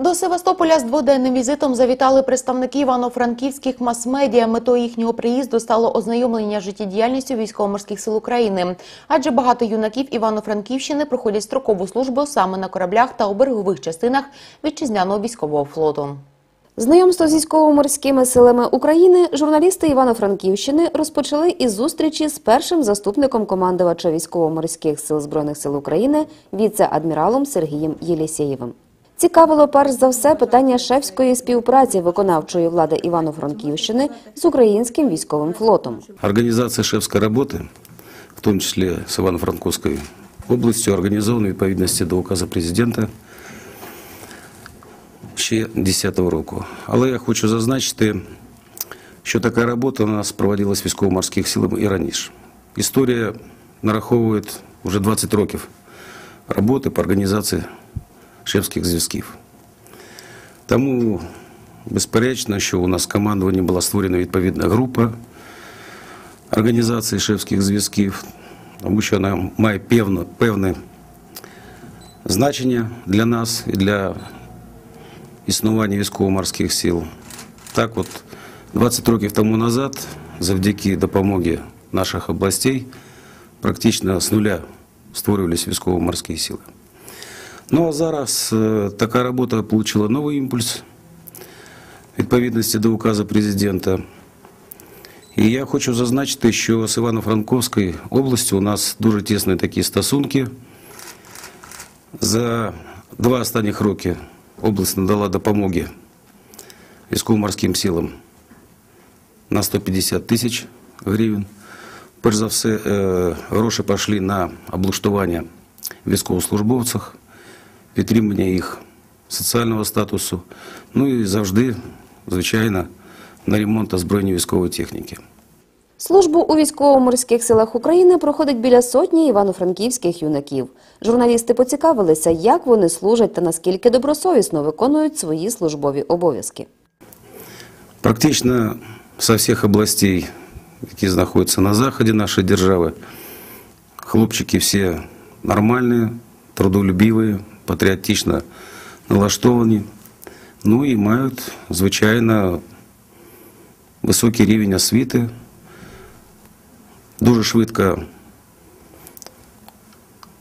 До Севастополя з дводенним візитом завітали представники івано-франківських мас-медіа. Метою їхнього приїзду стало ознайомлення життєдіяльністю військово-морських сил України. Адже багато юнаків Івано-Франківщини проходять строкову службу саме на кораблях та у берегових частинах вітчизняного військового флоту. Знайомство з військово-морськими силами України журналісти Івано-Франківщини розпочали із зустрічі з першим заступником командувача військово-морських сил збройних сил України віце-адміралом Сергієм Єлісєєвим. Цікавило перш за все питання шефської співпраці виконавчої влади Івано-Франківщини з українським військовим флотом. Организация шефской работы, в том числе с Ивано-Франковской областью, организована в відповідності до указа президента ще 2010 року. Але я хочу зазначити, що така робота у нас проводилась військово-морських силах і раніше. Історія нараховує вже 20 років роботи по організації шефських зв'язків. Тому безперечно, що у нас в командуванні була створена відповідна група організації шефських зв'язків, тому що вона має певне, певне значення для нас і для існування військово-морських сил. Так от, 20 років тому назад, завдяки допомогі наших областей, практично з нуля створювалися військово-морські сили. Ну а зараз е, така робота отримала новий імпульс відповідності до указу президента. І я хочу зазначити, що з Івано-Франковською областю у нас дуже тісні такі стосунки. За два останніх роки область надала допомоги військово-морським силам на 150 тисяч гривень. Перш за все, е, гроші пішли на облаштування військовослужбовців, Підтримання їх соціального статусу, ну і завжди, звичайно, на ремонт озброєння військової техніки. Службу у військово-морських силах України проходить біля сотні івано-франківських юнаків. Журналісти поцікавилися, як вони служать та наскільки добросовісно виконують свої службові обов'язки. Практично со всіх областей, які знаходяться на заході нашої держави, хлопчики всі нормальні, трудолюбиві, патріотично налаштовані, ну і мають, звичайно, високий рівень освіти, дуже швидко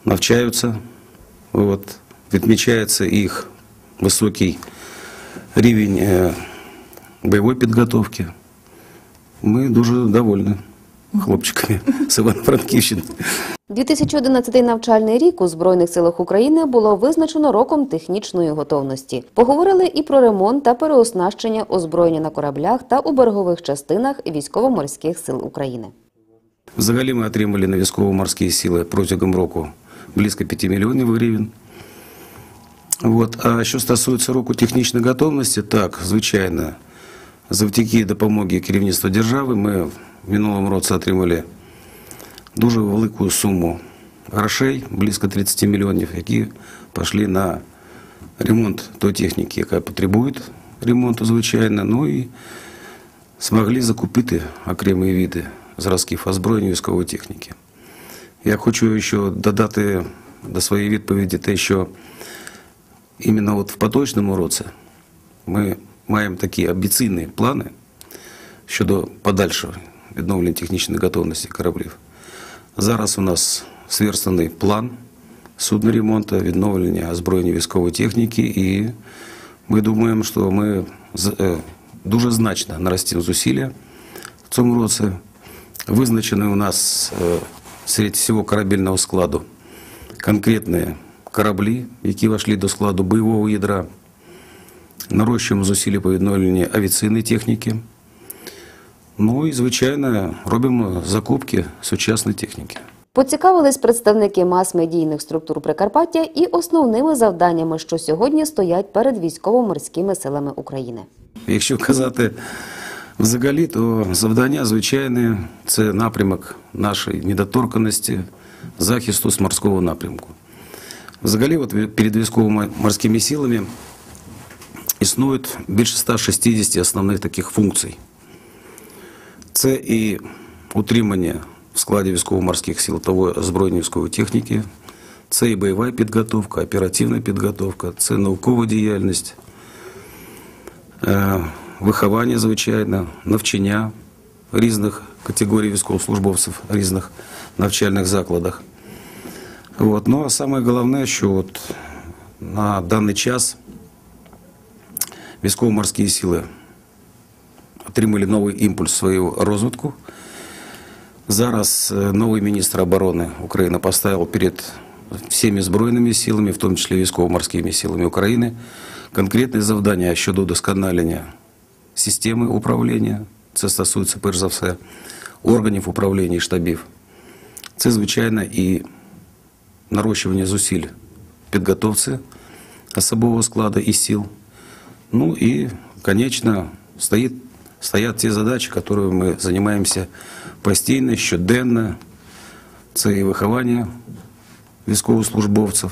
навчаються, от, відмічається їх високий рівень е, бойової підготовки. Ми дуже довольні хлопчиками з Івано-Франківщини. 2011 навчальний рік у Збройних силах України було визначено роком технічної готовності. Поговорили і про ремонт та переоснащення озброєння на кораблях та у берегових частинах військово-морських сил України. Взагалі ми отримали на військово-морські сили протягом року близько 5 мільйонів гривень. От. А що стосується року технічної готовності, так, звичайно, завдяки допомоги керівництва держави ми в минулому році отримали дуже велику суму грошей, близько 30 мільйонів, які пішли на ремонт тої техніки, яка потребує ремонту, звичайно, ну і змогли закупити окремі види зразків озброєння військової техніки. Я хочу ще додати до своєї відповіді те, що іменно от в поточному році ми маємо такі амбіційні плани щодо подальшого відновлення технічної готовності кораблів. Зараз у нас сверстаний план судноремонту, відновлення озброєння військової техніки, і ми думаємо, що ми з- е, дуже значно наростимо зусилля в цьому році. Визначені у нас е, серед всього корабельного складу конкретні кораблі, які вошли до складу бойового ядра. Нарощуємо зусилля по відновленню авіаційної техніки. Ну і, звичайно, робимо закупки сучасної техніки. Поцікавились представники мас-медійних структур Прикарпаття і основними завданнями, що сьогодні стоять перед військово-морськими силами України. Якщо казати взагалі, то завдання звичайне це напрямок нашої недоторканості, захисту з морського напрямку. Взагалі, от перед військово-морськими силами існує більше 160 основних таких функцій. Це і утримання в складі військово-морських сил того озброєння військової техніки, це і бойова підготовка, оперативна підготовка, це наукова діяльність – е, виховання, звичайно, навчання різних категорій військовослужбовців, різних навчальних закладах. От. Ну а саме головне, що от на даний час військово-морські сили отримали новий імпульс в свою розвитку. Зараз е, новий міністр оборони України поставив перед всіми збройними силами, в тому числі військово-морськими силами України, конкретне завдання щодо удосконалення системи управління. Це стосується перш за все органів управління і штабів. Це, звичайно, і нарощування зусиль в підготовці особового складу і сил. Ну и, конечно, стоит, стоят те задачи, которыми мы занимаемся постійно, щоденно. Це і виховання військовослужбовців,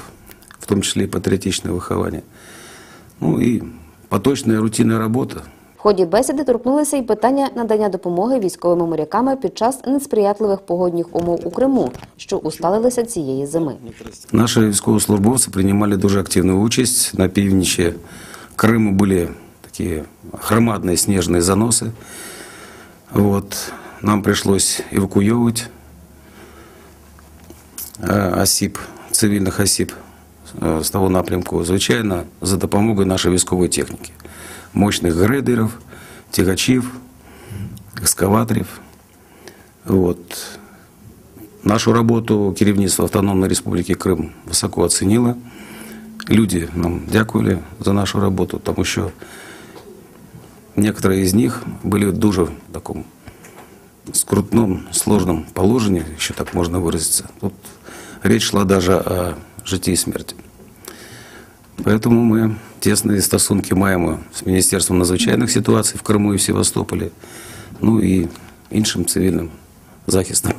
в тому числі і патріотичне виховання. Ну і поточна рутинна робота. В ході бесіди торкнулися й питання надання допомоги військовими моряками під час несприятливих погодних умов у Криму, що усталилися цієї зими. Наші військовослужбовці приймали дуже активну участь. На північі Криму були такі громадні сніжні заноси. Вот. Нам прийшлось евакуювати е, осіб, цивільних осіб е, з того напрямку, звичайно, за допомогою нашої військової техніки. Мощних грейдерів, тягачів, екскаваторів. Вот. Нашу работу керівництво Автономної Республіки Крим високо оцінило. Люди нам дякували за нашу роботу, тому що некоторые из них были в дуже такому скрутном, сложном положении, еще так можно выразиться. Тут речь шла даже о житті і смерті. Поэтому ми тесні стосунки маємо з Міністерством надзвичайних ситуацій в Криму і в Севастополі, ну і іншим цивільним захистом.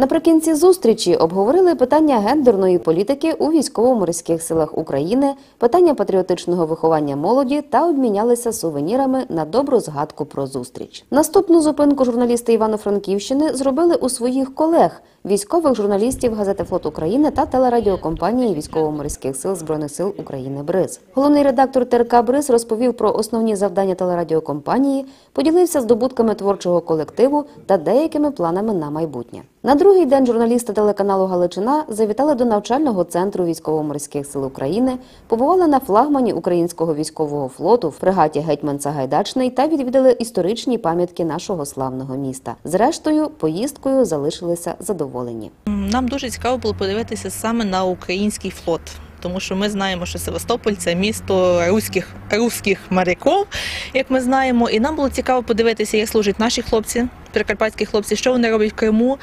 Наприкінці зустрічі обговорили питання гендерної політики у військово-морських силах України, питання патріотичного виховання молоді та обмінялися сувенірами на добру згадку про зустріч. Наступну зупинку журналісти Івано-Франківщини зробили у своїх колег, військових журналістів газети Флот України та телерадіокомпанії військово-морських сил збройних сил України БРИЗ. Головний редактор ТРК БРИЗ розповів про основні завдання телерадіокомпанії, поділився здобутками творчого колективу та деякими планами на майбутнє. На другий день журналісти телеканалу Галичина завітали до навчального центру військово-морських сил України, побували на флагмані українського військового флоту в фрегаті Гетьман Сагайдачний та відвідали історичні пам'ятки нашого славного міста. Зрештою, поїздкою залишилися задоволені. Нам дуже цікаво було подивитися саме на український флот. Тому що ми знаємо, що Севастополь це місто руських, руських моряків, як ми знаємо. І нам було цікаво подивитися, як служать наші хлопці, прикарпатські хлопці, що вони роблять в Криму.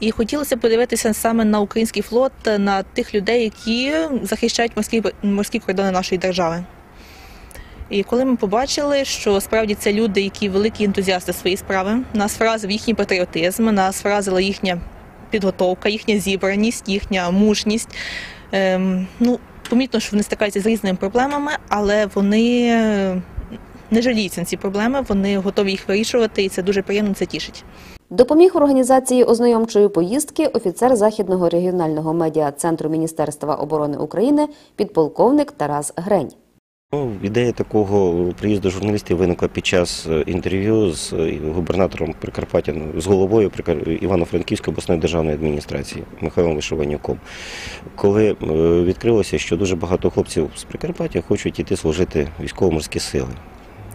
І хотілося подивитися саме на український флот, на тих людей, які захищають морські, морські кордони нашої держави. І коли ми побачили, що справді це люди, які великі ентузіасти своєї справи, нас вразив їхній патріотизм, нас вразила їхня підготовка, їхня зібраність, їхня мужність. Ем, ну, помітно, що вони стикаються з різними проблемами, але вони не жаліються на ці проблеми, вони готові їх вирішувати, і це дуже приємно, це тішить. Допоміг в організації ознайомчої поїздки офіцер Західного регіонального медіа центру Міністерства оборони України підполковник Тарас Грень. Ну, ідея такого приїзду журналістів виникла під час е, інтерв'ю з е, губернатором Прикарпаття, ну, з головою Івано-Франківської обласної державної адміністрації Михайлом Вишиванюком. Коли е, відкрилося, що дуже багато хлопців з Прикарпаття хочуть іти служити військово-морські сили.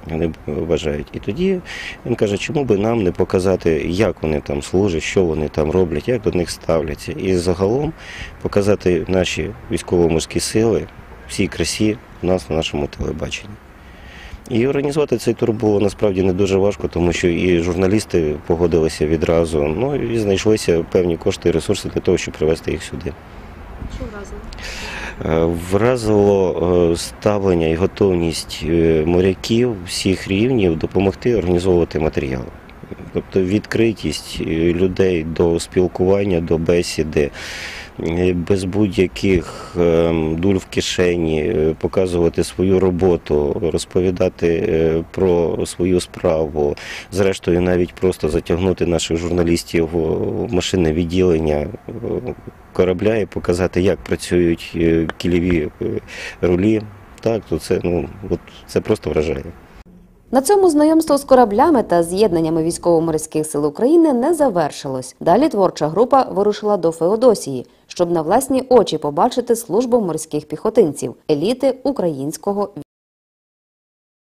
Вони вважають. І тоді він каже, чому би нам не показати, як вони там служать, що вони там роблять, як до них ставляться. І загалом показати наші військово-морські сили всій красі у нас на нашому телебаченні. І організувати цей тур було насправді не дуже важко, тому що і журналісти погодилися відразу. Ну і знайшлися певні кошти і ресурси для того, щоб привезти їх сюди. Що вразило? Е, Вразило е, ставлення і готовність е, моряків всіх рівнів допомогти організовувати матеріал. Тобто відкритість людей до спілкування, до бесіди, без будь-яких е, дуль в кишені, е, показувати свою роботу, розповідати е, про свою справу, зрештою, навіть просто затягнути наших журналістів в машинне відділення е, корабля і показати, як працюють кільові рулі. Так, то це ну от це просто вражає. На цьому знайомство з кораблями та з'єднаннями військово-морських сил України не завершилось. Далі творча група вирушила до Феодосії, щоб на власні очі побачити службу морських піхотинців еліти українського